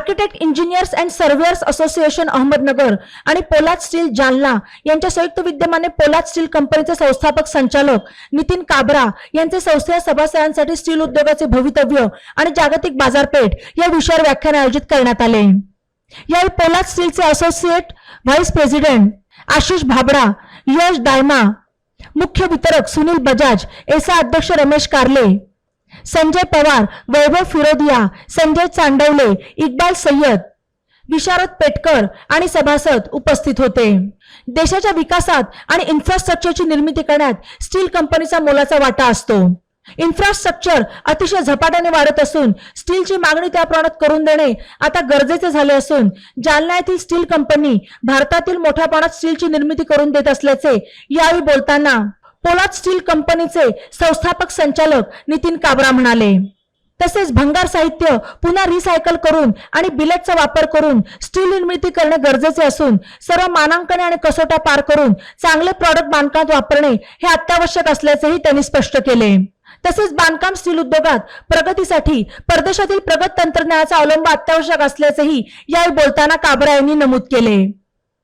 Architect engineers and surveyors association Ahmednagar आणि Polad steel Jalna यांच्या संयुक्त विद्यमाने पोलाद स्टील कंपनीचे संस्थापक संचालक नितीन काबरा यांचे संस्थेय सभासदांसाठी स्टील उद्योगाचे भवितव्य आणि जागतिक बाजारपेठ या विषयावर व्याख्यान आयोजित करण्यात आले. यावेळी पोलाद स्टीलचे associate vice president Ashish Bhabda Yash Dayma मुख्य वितरक सुनील बजाज एसा अध्यक्ष रमेश कार्ले संजय पवार वैभव फिरोदिया संजय चांडवले इक्बाल सय्यद विशारद पेटकर आणि सभासद उपस्थित होते. देशाच्या विकासात आणि इन्फ्रास्ट्रक्चरची निर्मिती करण्यात स्टील कंपनीचा मोलाचा वाटा असतो. इन्फ्रास्ट्रक्चर अतिशय झपाट्याने वाढत असून स्टीलची मागणी त्या प्रमाणात करून देणे आता गरजेचे झाले असून जालना येथील स्टील कंपनी भारतातील मोठ्या प्रमाणात स्टीलची निर्मिती करून देत असल्याचे यावेळी बोलताना पोलाद स्टील कंपनीचे संस्थापक संचालक नितीन काबरा म्हणाले. तसेच भंगार साहित्य पुन्हा रिसायकल करून आणि बिलेटचा वापर करून स्टील निर्मिती करणे गरजेचे असून सर्व मानांकने आणि कसोट्या पार करून चांगले प्रॉडक्ट बांधकामात वापरणे हे अत्यावश्यक असल्याचेही त्यांनी स्पष्ट केले. तसेच बांधकाम स्टील उद्योगात प्रगतीसाठी परदेशातील प्रगत तंत्रज्ञानाचा अवलंब अत्यावश्यक असल्याचेही यावेळी बोलताना काबरा यांनी नमूद केले.